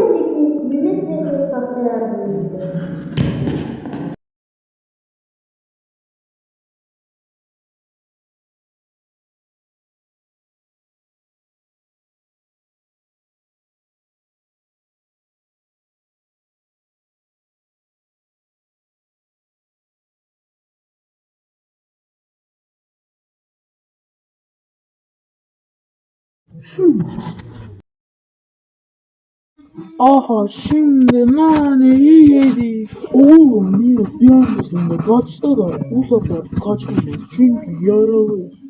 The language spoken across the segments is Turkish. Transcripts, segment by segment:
üzerindeki yürek ve sahteler bulundu. Hmm. Aha şimdi naneyi yedik. Oğlum bir öncesinde kaçta da bu sefer kaçmayacağız çünkü yaralıyız.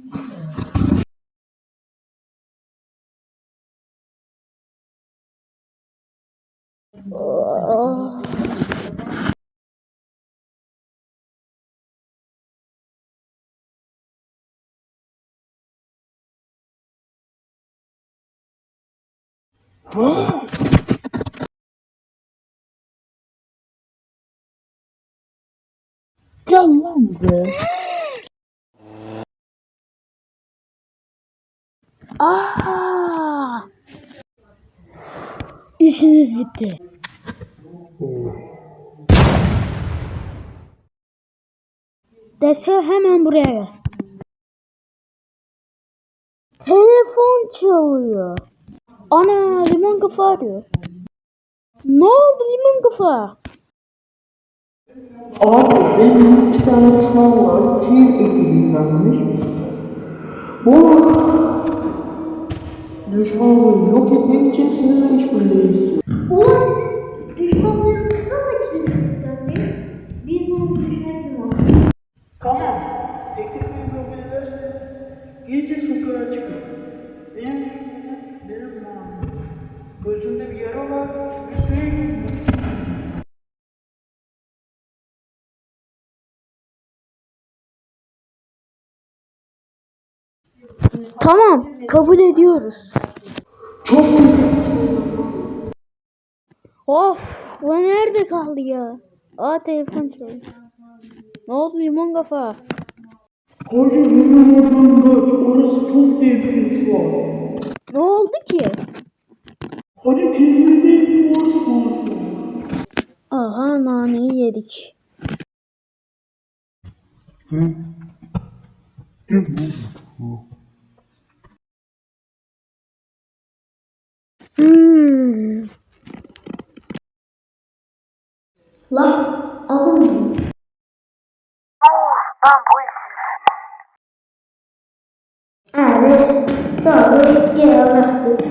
Gel lan buraya. Aa! İşiniz bitti. Dese hemen buraya gel. Telefon çalıyor. Ana limon kafa arıyor. Ne oldu limon kafa? Abi benim bir tane düşman var. Çiğ eti dinlenmiş. Bu düşmanlığı yok etmek için sizinle işbirliği istiyor. Ulan bizim düşmanlarımızdan da değil. Biz bunu düşünelim Tamam. Teklifimi kabul ederseniz gece sokağa çıkın. Benim düşmanım benim mağlurum. Gözünde bir yara var ve sürekli Tamam, kabul ediyoruz. Çok. Of, bu nerede kaldı ya? Aa telefon çalıyor. Ne oldu limon kafa? Hemen oradan kaç. Orası çok tehlikeli şu an. Ne oldu ki? Kendine bir boş konuşuyor. Aha naneyi yedik. Hı? Gel lan. Hmm. La alın bunu. Evet, doğru geri bıraktık.